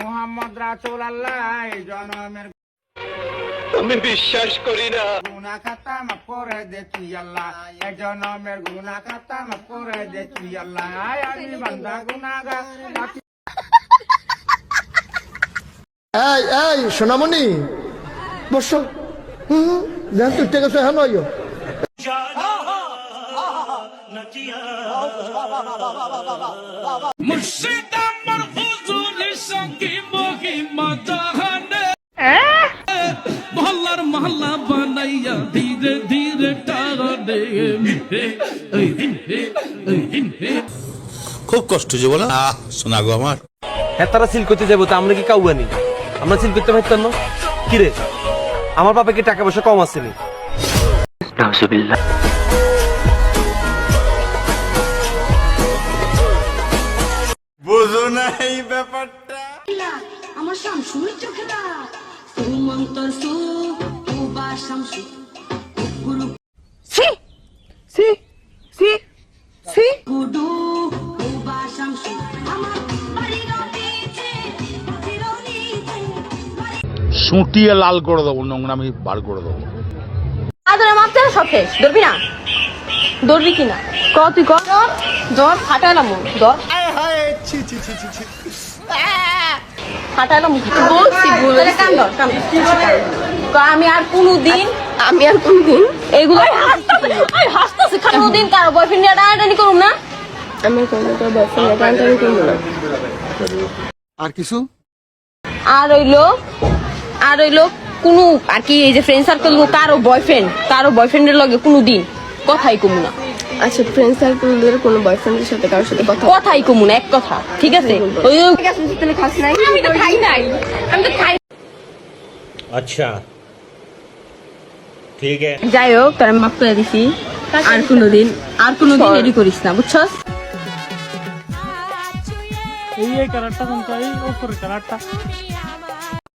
মোহাম্মদ রাসুল আল্লাহ জনমের আমি বিশ্বাস করি না। গুনা খাতা মাফ করে দেখি আল্লাহ জনমের গুনা খাতা মাফ করে দেখি আল্লাহ। আমি বান্দা গুনাগার এই এই সোনামণি বস। হুম তুই সে হেন আইও মুর্শিদ ধীরে ধীরে টানে খুব কষ্ট যে বলো। আহ শোনা গো আমার। হ্যাঁ তারা সিল করতে যাব তা আমরা কি কাউয়ানি আমরা সিল করতে পারতাম না। কিরে আমার বাবা কি টাকা পয়সা কম আসেনি বুঝো না এই ব্যাপারটা। আমার শামসুর চোখেরা সুমন্তর সু উবা শামসু সুটিয়ে লাল করে দেবো নোংরামি বার করে দেবো। আদরে মাপতে সব শেষ। ধরবি না? ধরবি কি না? ক তুই ক? জ্বর ফাটাইলাম জ্বর ফাটাইলাম বলছি বলছি। কান ধর কান আমি আর কোনোদিন আমি আর কোনোদিন এইগুলো হাসতেছি কোনোদিন কারও বয়ফ্রেন্ড নিয়ে টানাটানি করুম না? আমি কোনো তোর বয়ফ্রেন্ড নিয়ে টানাটানি করব না। আর কিছু? আর হইল আর হইল কোনো আর কি এই যে ফ্রেন্ড সার্কেল কারও বয়ফ্রেন্ড কারও বয়ফ্রেন্ডের লগে কোনো দিন কথাই কমু না। আচ্ছা ফ্রেন্ড সার্কেলের কোনো বয়ফ্রেন্ডের সাথে কারোর সাথে কথা? কথাই কমু না এক কথা ঠিক আছে? ওই তাহলে খাস নাই। আমি তো খাই নাই। আমি তো খাই আচ্ছা। ঠিক আছে। যাই হোক তোর মাফ করে দিছি। আর কোনোদিন আর কোনোদিন এডি করিস না বুঝছস?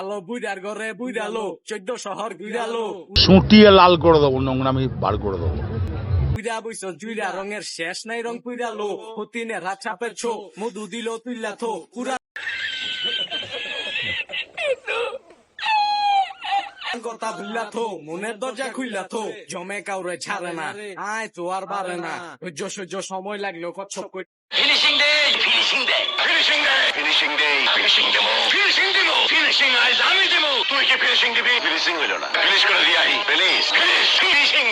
আলো বুইড়ার ঘরে বুইড়ালো চোদ্দ শহর ঘুরালো সুটিয়ে লাল করে দেবো নোংরামি বার করে দেবো। বুইড়া বইস জুইড়া রঙের শেষ নাই রং পুইড়ালো হতিনে রাত চাপের ছো মধু দিল তুইলা থো পুরা কথা ভুললা থো মনের দরজা খুললা থো জমে কাউরে ছাড়ে না আয় তো আর বাড়ে না। ধৈর্য সহ্য সময় লাগলেও কচ্ছপ করে ফিনিশিং দে ফিনিশিং দে ফিনিশিং দে ফিনিশিং দে ফিনিশিং দেবো ফিনিশিং দেবো ফিনিশিং আইজ আমি দেবো তুই কি ফিনিশিং দিবি ফিনিশিং হইল না ফিনিশ করে দিয়াই প্লিজ ফিনিশ ফিনিশিং